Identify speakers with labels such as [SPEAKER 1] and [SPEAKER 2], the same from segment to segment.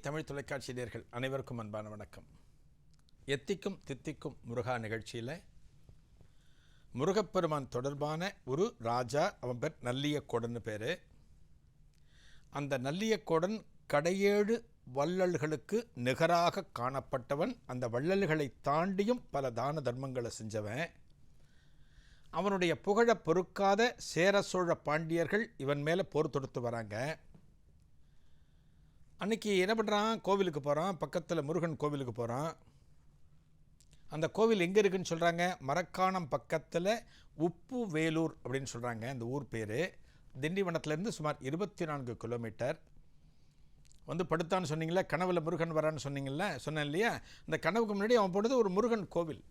[SPEAKER 1] தமிழ் தொலைக்காட்சி நேர்கள் அனைவருக்கும் அன்பான வணக்கம். எத்திக்கும் தித்திக்கும் முருகா நிகழ்ச்சியில் முருகப்பெருமான் தொடர்பான ஒரு ராஜா அவன் பேர் நல்லியக்கோடன்னு பேர். அந்த நல்லியக்கோடன் கடையேழு வள்ளல்களுக்கு நிகராக காணப்பட்டவன். அந்த வள்ளல்களை தாண்டியும் பல தான தர்மங்களை செஞ்சவன். அவனுடைய புகழ பொறுக்காத சேர சோழ பாண்டியர்கள் இவன் மேலே போர் தொடுத்து வராங்க. அன்றைக்கி என்ன பண்ணுறான் கோவிலுக்கு போகிறான் பக்கத்தில் முருகன் கோவிலுக்கு போகிறான் அந்த கோவில் எங்கே இருக்குதுன்னு சொல்கிறாங்க மரக்காணம் பக்கத்தில் உப்பு வேலூர் அப்படின்னு சொல்கிறாங்க அந்த ஊர் பேர். திண்டிவனத்துலேருந்து சுமார் இருபத்தி நான்கு கிலோமீட்டர். வந்து படுத்தான்னு சொன்னீங்களே கனவில் முருகன் வரான்னு சொன்னீங்கல்ல சொன்னேன் இல்லையா? அந்த கனவுக்கு முன்னாடி அவன் போனது ஒரு முருகன் கோவில்.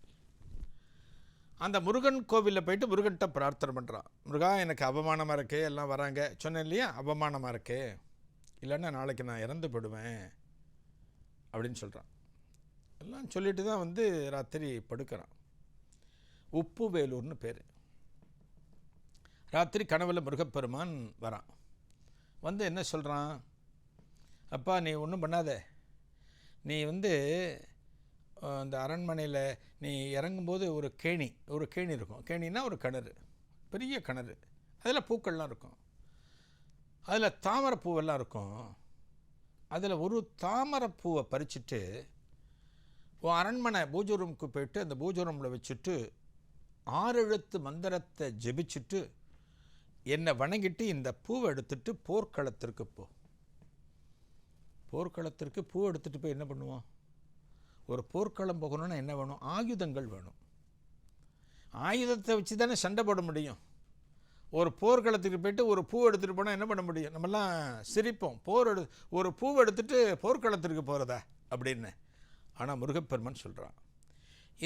[SPEAKER 1] அந்த முருகன் கோவிலில் போயிட்டு முருகன்கிட்ட பிரார்த்தனை பண்ணுறான் முருகா எனக்கு அவமானமாக இருக்குது எல்லாம் வராங்க. சொன்னேன் இல்லையா? அவமானமாக இருக்குது இல்லைன்னா நாளைக்கு நான் இறந்து போயிடுவேன் அப்படின்னு சொல்கிறான் எல்லாம் சொல்லிட்டு தான் வந்து ராத்திரி படுக்கிறான். உப்பு வேலூர்னு பேர். ராத்திரி கனவில் முருகப்பெருமான் வரான். வந்து என்ன சொல்கிறான் அப்பா நீ ஒன்றும் பண்ணாத. நீ வந்து அந்த அரண்மனையில் நீ இறங்கும்போது ஒரு கேணி ஒரு கேணி இருக்கும். கேணின்னா ஒரு கிணறு பெரிய கிணறு. அதில் பூக்கள்லாம் இருக்கும். அதில் தாமரைப்பூவெல்லாம் இருக்கும். அதில் ஒரு தாமரைப்பூவை பறிச்சுட்டு உன் அரண்மனை பூஜை ரூமுக்கு போயிட்டு அந்த பூஜை ரூமில் வச்சுட்டு ஆறெழுத்து மந்திரத்தை ஜெபிச்சுட்டு என்னை வணங்கிட்டு இந்த பூவை எடுத்துட்டு போர்க்களத்திற்கு போ. போர்க்களத்திற்கு பூ எடுத்துகிட்டு போய் என்ன பண்ணுவோம்? ஒரு போர்க்களம் போகணும்னா என்ன வேணும்? ஆயுதங்கள் வேணும். ஆயுதத்தை வச்சு தானே சண்டை போட முடியும். ஒரு போர்க்களத்துக்கு போயிட்டு ஒரு பூ எடுத்துகிட்டு போனால் என்ன பண்ண முடியும்? நம்மலாம் சிரிப்போம். போர் எடு ஒரு பூவை எடுத்துட்டு போர்க்களத்திற்கு போகிறதா அப்படின்னு. ஆனால் முருகப்பெருமன் சொல்கிறான்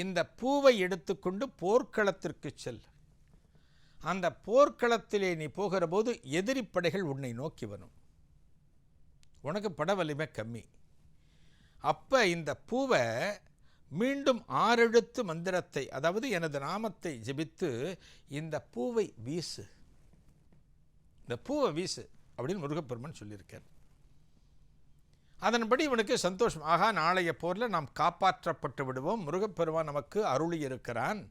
[SPEAKER 1] இந்த பூவை எடுத்துக்கொண்டு போர்க்களத்திற்கு செல். அந்த போர்க்களத்திலே நீ போகிற போது எதிரி படைகள் உன்னை நோக்கி வரும். உனக்கு பட வலிமை கம்மி. அப்போ இந்த பூவை மீண்டும் ஆறெழுத்து மந்திரத்தை அதாவது எனது நாமத்தை ஜெபித்து இந்த பூவை வீசு. இந்த பூவை வீசு அப்படின்னு முருகப்பெருமன் சொல்லியிருக்கார். அதன்படி இவனுக்கு சந்தோஷம். ஆகா நாளைய போரில் நாம் காப்பாற்றப்பட்டு விடுவோம். முருகப்பெருமான் நமக்கு அருளி இருக்கிறான்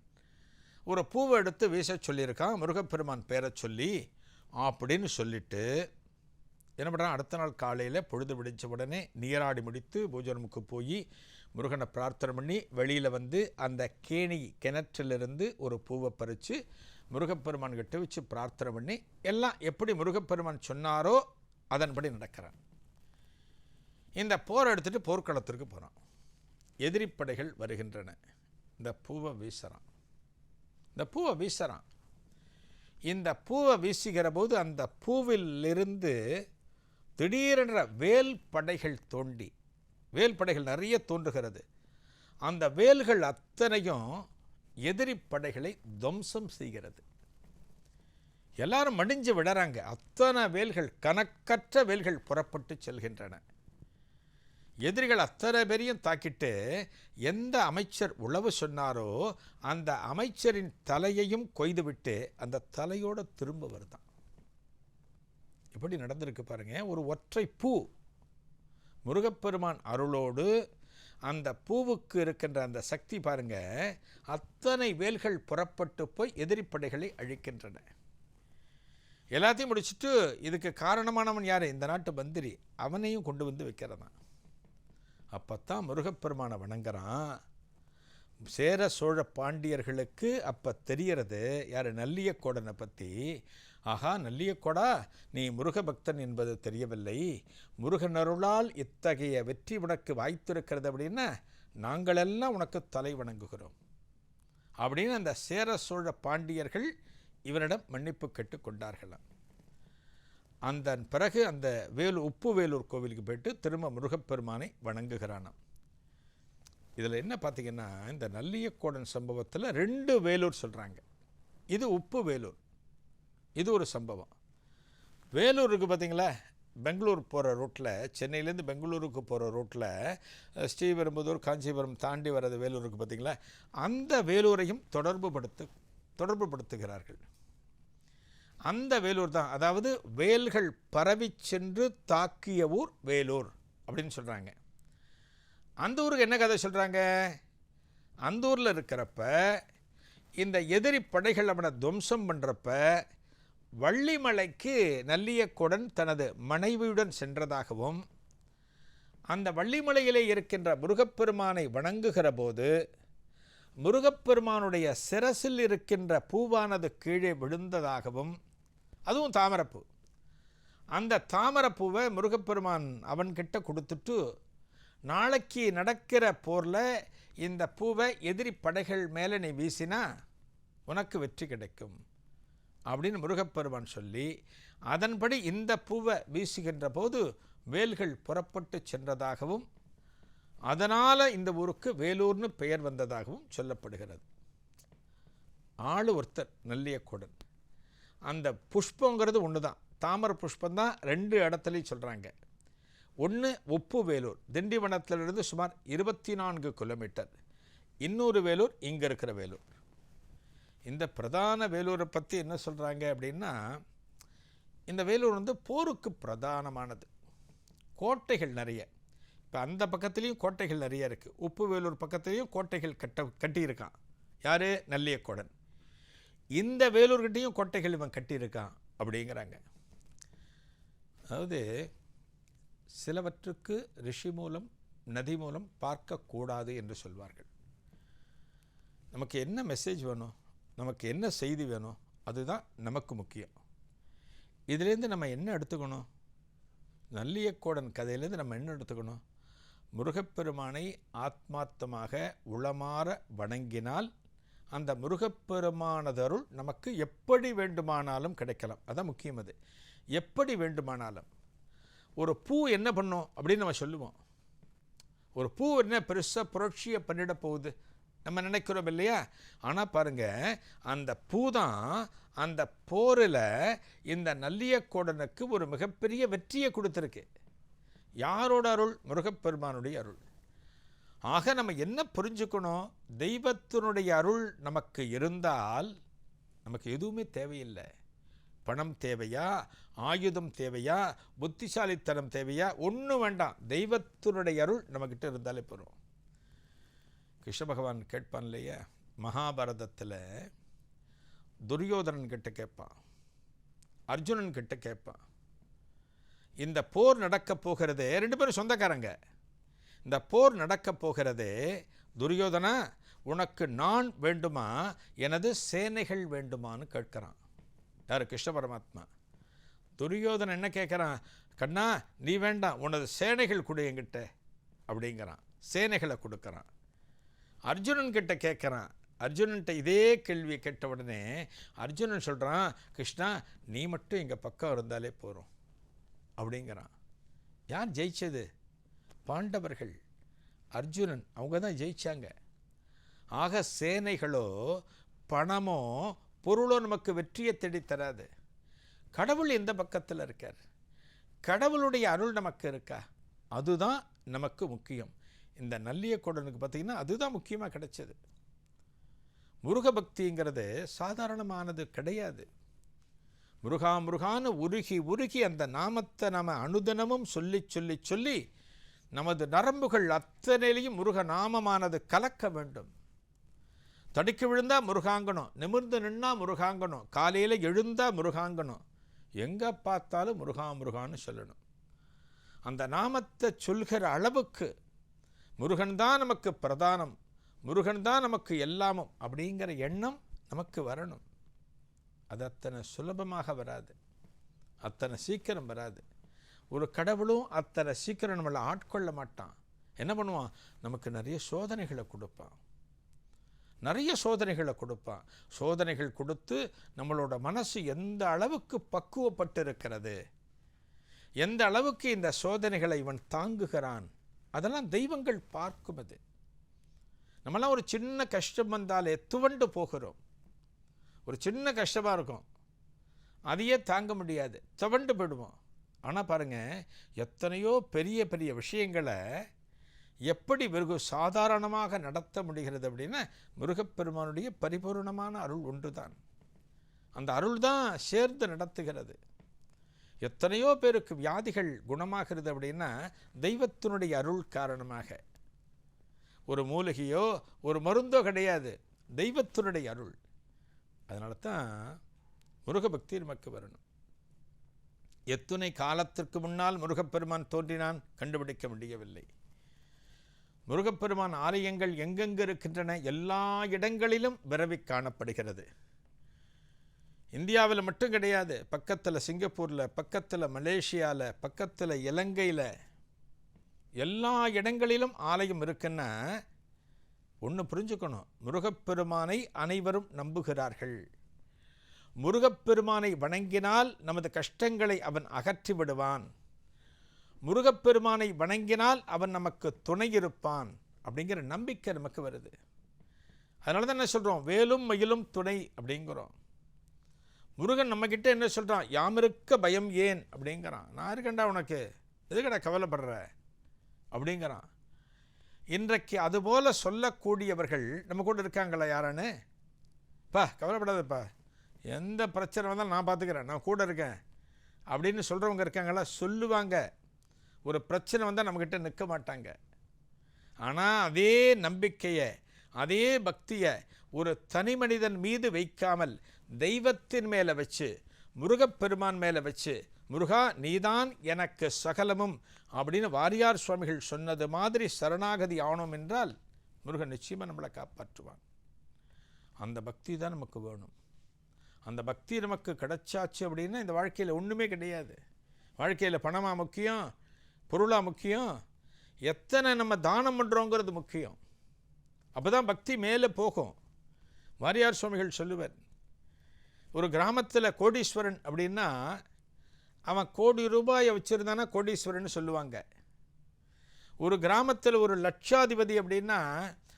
[SPEAKER 1] ஒரு பூவை எடுத்து வீச சொல்லியிருக்கான். முருகப்பெருமான் பேரை சொல்லி அப்படின்னு சொல்லிட்டு என்ன பண்ணுறான் அடுத்த நாள் காலையில் பொழுது விடிஞ்ச உடனே நீராடி முடித்து பூஜனமுக்கு போய் முருகனை பிரார்த்தனை பண்ணி வெளியில் வந்து அந்த கேணி கிணற்றிலிருந்து ஒரு பூவை பறித்து முருகப்பெருமான் கிட்ட வச்சு பிரார்த்தனை பண்ணி எல்லாம் எப்படி முருகப்பெருமான் சொன்னாரோ அதன்படி நடக்கிறான். இந்த போர் எடுத்துட்டு போர்க்களத்திற்கு போகிறான் எதிரிப்படைகள் வருகின்றன. இந்த பூவை வீசுகிறான் இந்த பூவை வீசுகிறான் இந்த பூவை வீசுகிற போது அந்த பூவிலிருந்து திடீரென்ற வேல் படைகள் தோண்டி வேல் படைகள் நிறைய தோன்றுகிறது. அந்த வேல்கள் அத்தனையும் எதிரி படைகளை துவம்சம் செய்கிறது. எல்லாரும் மடிஞ்சு விடறாங்க. அத்தனை வேல்கள் கணக்கற்ற வேல்கள் புறப்பட்டு செல்கின்றன. எதிரிகள் அத்தனை பேரையும் தாக்கிட்டு எந்த அமைச்சர் உளவு சொன்னாரோ அந்த அமைச்சரின் தலையையும் கொய்துவிட்டு அந்த தலையோட திரும்ப வருதான். இப்படி நடந்திருக்கு பாருங்க. ஒரு ஒற்றை பூ முருகப்பெருமான் அருளோடு அந்த பூவுக்கு இருக்கின்ற அந்த சக்தி பாருங்க அத்தனை வேல்கள் புறப்பட்டு போய் எதிரிப்படைகளை அழிக்கின்றன. எல்லாத்தையும் முடிச்சுட்டு இதுக்கு காரணமானவன் யார்? இந்த நாட்டு மந்திரி. அவனையும் கொண்டு வந்து வைக்கிறதான் அப்போத்தான் முருகப்பெருமானை வணங்குறான். சேர சோழ பாண்டியர்களுக்கு அப்போ தெரியறது யார்? நல்லியக்கோடனை பற்றி ஆஹா நல்லியக்கோடா நீ முருக பக்தன் என்பது தெரியவில்லை. முருகனருளால் இத்தகைய வெற்றி உனக்கு வாய்த்திருக்கிறது அப்படின்னா நாங்களெல்லாம் உனக்கு தலை வணங்குகிறோம். அப்படின்னு அந்த சேர சோழ பாண்டியர்கள் இவனிடம் மன்னிப்பு கேட்டுக்கொண்டார்களாம் அந்த பிறகு அந்த வேலு உப்பு வேலூர் கோவிலுக்கு போயிட்டு திரும்ப முருகப்பெருமானை வணங்குகிறானாம். இதில் என்ன பார்த்தீங்கன்னா இந்த நல்லியக்கோடன் சம்பவத்தில் ரெண்டு வேலூர் சொல்கிறாங்க இது உப்பு வேலூர் இது ஒரு சம்பவம். வேலூர் இருக்குது பார்த்தீங்களா? பெங்களூர் போகிற ரூட்டில் சென்னையிலேருந்து பெங்களூருக்கு போகிற ரூட்டில் ஸ்ரீபெரும்புதூர் காஞ்சிபுரம் தாண்டி வர்றது வேலூருக்கு பார்த்தீங்களா? அந்த வேலூரையும் தொடர்பு படுத்து தொடர்பு படுத்துகிறார்கள் அந்த வேலூர் தான் அதாவது வேல்கள் பரவி சென்று தாக்கிய ஊர் வேலூர் அப்படின்னு சொல்கிறாங்க அந்த ஊருக்கு என்ன கதை சொல்கிறாங்க அந்த ஊரில் இருக்கிறப்ப இந்த எதிரி படைகள் அவனை துவம்சம் பண்ணுறப்ப வள்ளிமலைக்கு நல்லியக்குடன் தனது மனைவியுடன் சென்றதாகவும் அந்த வள்ளிமலையிலே இருக்கின்ற முருகப்பெருமானை வணங்குகிற போது முருகப்பெருமானுடைய சிரசில் இருக்கின்ற பூவானது கீழே விழுந்ததாகவும் அதுவும் தாமரப்பூ. அந்த தாமரப்பூவை முருகப்பெருமான் அவன்கிட்ட கொடுத்துட்டு நாளைக்கு நடக்கிற போரில் இந்த பூவை எதிரி படைகள் மேலே நீ வீசினா உனக்கு வெற்றி கிடைக்கும். அப்படின்னு முருகப்பெருமான் சொல்லி அதன்படி இந்த பூவை வீசுகின்ற போது வேல்கள் புறப்பட்டு சென்றதாகவும் அதனால் இந்த ஊருக்கு வேலூர்னு பெயர் வந்ததாகவும் சொல்லப்படுகிறது. ஆளு ஒருத்தர் நல்லியக்கூடன். அந்த புஷ்பங்கிறது ஒன்று தான் தாமரை புஷ்பம் தான் ரெண்டு இடத்துலையும் சொல்கிறாங்க ஒன்று ஒப்பு வேலூர். திண்டிவனத்திலிருந்து சுமார் இருபத்தி நான்கு கிலோமீட்டர். இன்னொரு வேலூர் இங்கே இருக்கிற வேலூர். இந்த பிரதான வேலூரை பற்றி என்ன சொல்கிறாங்க அப்படின்னா இந்த வேலூர் வந்து போருக்கு பிரதானமானது. கோட்டைகள் நிறைய. இப்போ அந்த பக்கத்துலேயும் கோட்டைகள் நிறைய இருக்குது உப்பு வேலூர் பக்கத்துலேயும் கோட்டைகள் கட்ட கட்டியிருக்கான். யார்? நல்லியக்கோடன். இந்த வேலூர்கிட்டையும் கோட்டைகள் இவன் கட்டியிருக்கான் அப்படிங்கிறாங்க. அதாவது சிலவற்றுக்கு ரிஷி மூலம் நதி மூலம் பார்க்கக்கூடாது என்று சொல்வார்கள். நமக்கு என்ன மெசேஜ் வேணும்? நமக்கு என்ன செய்தி வேணும் அதுதான் நமக்கு முக்கியம். இதுலேருந்து நம்ம என்ன எடுத்துக்கணும்? நல்லியக்கோடன் கதையிலேருந்து நம்ம என்ன எடுத்துக்கணும்? முருகப்பெருமானை ஆத்மார்த்தமாக உளமாற வணங்கினால் அந்த முருகப்பெருமானதருள் நமக்கு எப்படி வேண்டுமானாலும் கிடைக்கலாம். அதான் முக்கியம் அது. எப்படி வேண்டுமானாலும். ஒரு பூ என்ன பண்ணும் அப்படின்னு நம்ம சொல்லுவோம். ஒரு பூ என்ன பெருசாக புரட்சியை பண்ணிட போகுது. நம்ம நினைக்கிறோம் இல்லையா? ஆனால் பாருங்கள் அந்த பூ தான் அந்த போரில் இந்த நல்லியக்கோடனுக்கு ஒரு மிகப்பெரிய வெற்றியை கொடுத்துருக்கு. யாரோட அருள்? முருகப்பெருமானுடைய அருள். ஆக நம்ம என்ன புரிஞ்சுக்கணும்? தெய்வத்தினுடைய அருள் நமக்கு இருந்தால் நமக்கு எதுவுமே தேவையில்லை. பணம் தேவையா? ஆயுதம் தேவையா? புத்திசாலித்தனம் தேவையா? ஒன்றும் வேண்டாம். தெய்வத்தினுடைய அருள் நம்மக்கிட்ட இருந்தாலே போகிறோம் கிருஷ்ண பகவான் கேட்பான் இல்லையா? மகாபாரதத்தில் துரியோதனன் கிட்ட கேட்பான். அர்ஜுனன் கிட்ட கேட்பான். இந்த போர் நடக்க போகிறதே ரெண்டு பேரும் சொந்தக்காரங்க. இந்த போர் நடக்க போகிறதே துரியோதனா உனக்கு நான் வேண்டுமா? எனது சேனைகள் வேண்டுமான்னு கேட்குறான். யார்? கிருஷ்ண பரமாத்மா. துரியோதனன் என்ன கேட்குறான்? கண்ணா நீ வேண்டாம் உனது சேனைகள் கொடு என்கிட்ட. அப்படிங்கிறான். சேனைகளை கொடுக்குறான். அர்ஜுனன் கிட்ட கேட்குறான். அர்ஜுனன்ட்ட இதே கேள்வியை கேட்ட உடனே அர்ஜுனன் சொல்கிறான் கிருஷ்ணா நீ மட்டும் எங்கள் பக்கம் இருந்தாலே போகிறோம் அப்படிங்கிறான். யார் ஜெயிச்சது? பாண்டவர்கள். அர்ஜுனன் அவங்க தான் ஜெயிச்சாங்க. ஆக சேனைகளோ பணமோ பொருளோ நமக்கு வெற்றியை தேடித்தராது கடவுள் எந்த பக்கத்தில் இருக்கார்? கடவுளுடைய அருள் நமக்கு இருக்கா? அதுதான் நமக்கு முக்கியம். இந்த நல்லியக்கோடனுக்கு பார்த்தீங்கன்னா அதுதான் முக்கியமாக கிடைச்சது. முருக பக்திங்கிறது சாதாரணமானது கிடையாது. முருகா முருகான்னு உருகி உருகி அந்த நாமத்தை நாம் அனுதினமும் சொல்லி சொல்லி சொல்லி நமது நரம்புகள் அத்தனையிலையும் முருக நாமமானது கலக்க வேண்டும். தடுக்கி விழுந்தால் முருகாங்கணும் நிமிர்ந்து நின்னா முருகாங்கணும் காலையில் எழுந்தால் முருகாங்கணும் எங்கே பார்த்தாலும் முருகா முருகான்னு சொல்லணும். அந்த நாமத்தை சொல்கிற அளவுக்கு முருகன் தான் நமக்கு பிரதானம் முருகன் தான் நமக்கு எல்லாமும் அப்படிங்கிற எண்ணம் நமக்கு வரணும். அது அத்தனை சுலபமாக வராது. அத்தனை சீக்கிரம் வராது. ஒரு கடவுளும் அத்தனை சீக்கிரம் நம்மளை ஆட்கொள்ள மாட்டான். என்ன பண்ணுவான்? நமக்கு நிறைய சோதனைகளை கொடுப்பான். நிறைய சோதனைகளை கொடுப்பான். சோதனைகள் கொடுத்து நம்மளோட மனசு எந்த அளவுக்கு பக்குவப்பட்டு இருக்கிறது எந்த அளவுக்கு இந்த சோதனைகளை இவன் தாங்குகிறான்? அதெல்லாம் தெய்வங்கள் பார்க்கும் அது. நம்மளாம் ஒரு சின்ன கஷ்டம் வந்தாலே துவண்டு போகிறோம். ஒரு சின்ன கஷ்டமாக இருக்கும். அதையே தாங்க முடியாது. துவண்டு போயிடுவோம். ஆனால் பாருங்கள் எத்தனையோ பெரிய பெரிய விஷயங்களை எப்படி வெகு சாதாரணமாக நடத்த முடிகிறது அப்படின்னா முருகப்பெருமானுடைய பரிபூர்ணமான அருள் ஒன்று தான் அந்த அருள் தான் சேர்ந்து நடத்துகிறது. எத்தனையோ பேருக்கு வியாதிகள் குணமாகிறது அப்படின்னா தெய்வத்தினுடைய அருள் காரணமாக. ஒரு மூலிகையோ ஒரு மருந்தோ கிடையாது. தெய்வத்தினுடைய அருள். அதனால தான் முருகபக்தி நமக்கு வரணும். எத்துணை காலத்திற்கு முன்னால் முருகப்பெருமான் தோன்றினான் கண்டுபிடிக்க முடியவில்லை. முருகப்பெருமான் ஆலயங்கள் எங்கெங்கு இருக்கின்றன எல்லா இடங்களிலும் விரவி காணப்படுகிறது. இந்தியாவில் மட்டும் கிடையாது பக்கத்தில் சிங்கப்பூரில் பக்கத்தில் மலேசியாவில் பக்கத்தில் இலங்கையில் எல்லா இடங்களிலும் ஆலயம் இருக்குன்னா ஒன்று புரிஞ்சுக்கணும். முருகப்பெருமானை அனைவரும் நம்புகிறார்கள். முருகப்பெருமானை வணங்கினால் நமது கஷ்டங்களை அவன் அகற்றி விடுவான். முருகப்பெருமானை வணங்கினால் அவன் நமக்கு துணை இருப்பான் அப்படிங்கிற நம்பிக்கை நமக்கு வருது. அதனால தான் என்ன சொல்கிறோம் வேலும் மயிலும் துணை அப்படிங்கிறோம். முருகன் நம்மக்கிட்ட என்ன சொல்கிறான் யாமிருக்க பயம் ஏன்? அப்படிங்கிறான். நான் இருக்கேன்டா உனக்கு. எதுக்கடா கவலைப்படுற? அப்படிங்கிறான். இன்றைக்கு அதுபோல் சொல்லக்கூடியவர்கள் நம்ம கூட இருக்காங்களா யாரான்னு பா கவலைப்படாதப்பா. எந்த பிரச்சனை வந்தாலும் நான் பார்த்துக்கிறேன் நான் கூட இருக்கேன். அப்படின்னு சொல்கிறவங்க இருக்காங்களா? சொல்லுவாங்க. ஒரு பிரச்சனை வந்தால் நம்மக்கிட்ட நிற்க மாட்டாங்க. ஆனால் அதே நம்பிக்கையை அதே பக்தியை ஒரு தனி மனிதன் மீது வைக்காமல் தெய்வத்தின் மேலே வச்சு முருகப்பெருமான் மேலே வச்சு முருகா நீதான் எனக்கு சகலமும் அப்படின்னு வாரியார் சுவாமிகள் சொன்னது மாதிரி சரணாகதி ஆனோம் என்றால் முருகன் நிச்சயமாக நம்மளை காப்பாற்றுவான். அந்த பக்தி தான் நமக்கு வேணும். அந்த பக்தி நமக்கு கிடைச்சாச்சு அப்படின்னா இந்த வாழ்க்கையில் ஒன்றுமே கிடையாது. வாழ்க்கையில் பணமாக முக்கியம் பொருளாக முக்கியம் எத்தனை நம்ம தானம் பண்ணுறோங்கிறது முக்கியம். அப்போ தான் பக்தி மேலே போகும். வாரியார் சுவாமிகள் சொல்லுவர் ஒரு கிராமத்தில் கோடீஸ்வரன் அப்படின்னா அவன் கோடி ரூபாயை வச்சுருந்தானா கோடீஸ்வரன் சொல்லுவாங்க. ஒரு கிராமத்தில் ஒரு லட்சாதிபதி அப்படின்னா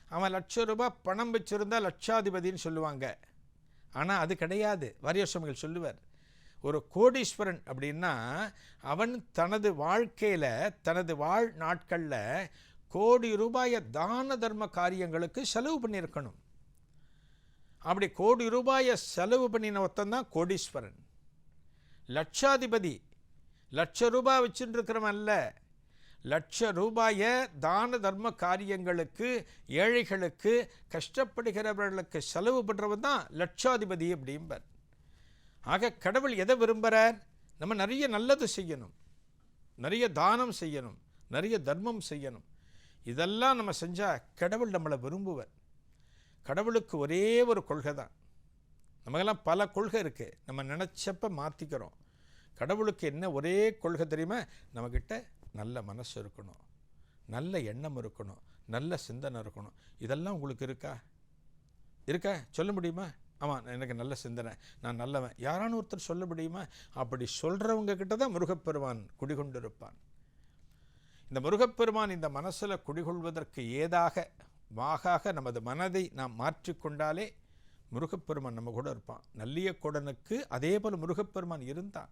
[SPEAKER 1] அவன் லட்ச ரூபாய் பணம் வச்சுருந்தா லட்சாதிபதின்னு சொல்லுவாங்க. ஆனால் அது கிடையாது. வரிய சுவாமிகள் சொல்லுவார் ஒரு கோடீஸ்வரன் அப்படின்னா அவன் தனது வாழ்க்கையில் தனது வாழ் நாட்களில் கோடி ரூபாயை தான தர்ம காரியங்களுக்கு செலவு பண்ணியிருக்கணும். அப்படி கோடி ரூபாயை செலவு பண்ணின ஒருத்தன் தான் கோடீஸ்வரன். லட்சாதிபதி. லட்ச ரூபாய் வச்சுட்டுருக்கிறவன் அல்ல. லட்ச ரூபாயை தான தர்ம காரியங்களுக்கு ஏழைகளுக்கு கஷ்டப்படுகிறவர்களுக்கு செலவு பண்ணுறவன் தான் லட்சாதிபதி அப்படிம்பர். ஆக கடவுள் எதை விரும்புகிறார் நம்ம நிறைய நல்லது செய்யணும். நிறைய தானம் செய்யணும். நிறைய தர்மம் செய்யணும். இதெல்லாம் நம்ம செஞ்சால் கடவுள் நம்மளை விரும்புவர். கடவுளுக்கு ஒரே ஒரு கொள்கை தான். நமக்கெல்லாம் பல கொள்கை இருக்குது நம்ம நினச்சப்ப மாற்றிக்கிறோம் கடவுளுக்கு என்ன ஒரே கொள்கை தெரியுமா? நம்மக்கிட்ட நல்ல மனசு இருக்கணும். நல்ல எண்ணம் இருக்கணும். நல்ல சிந்தனை இருக்கணும். இதெல்லாம் உங்களுக்கு இருக்கா? இருக்கா? சொல்ல முடியுமா? ஆமாம் எனக்கு நல்ல சிந்தனை. நான் நல்லவன். யாரான ஒருத்தர் சொல்ல முடியுமா? அப்படி சொல்கிறவங்க கிட்ட தான் முருகப்பெருமான் குடிகொண்டிருப்பான். இந்த முருகப்பெருமான் இந்த மனசில் குடிகொள்வதற்கு ஏதாக வாகாக நமது மனதை நாம் மாற்றிக்கொண்டாலே முருகப்பெருமான் நம்ம கூட இருப்பான். நல்லியக்கொடனுக்கு அதே போல் முருகப்பெருமான் இருந்தான்.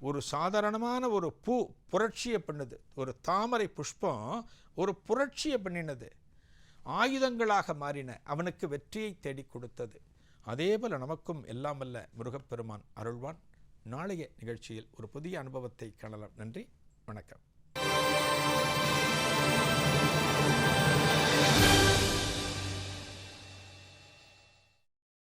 [SPEAKER 1] ஒரு சாதாரணமான ஒரு பூ புரட்சியை பண்ணுது. ஒரு தாமரை புஷ்பம் ஒரு புரட்சியை பண்ணினது. ஆயுதங்களாக மாறின அவனுக்கு வெற்றியை தேடி கொடுத்தது. அதே போல் நமக்கும் எல்லாம் வல்ல முருகப்பெருமான் அருள்வான். நாளைய நிகழ்ச்சியில் ஒரு புதிய அனுபவத்தை காணலாம். நன்றி வணக்கம்.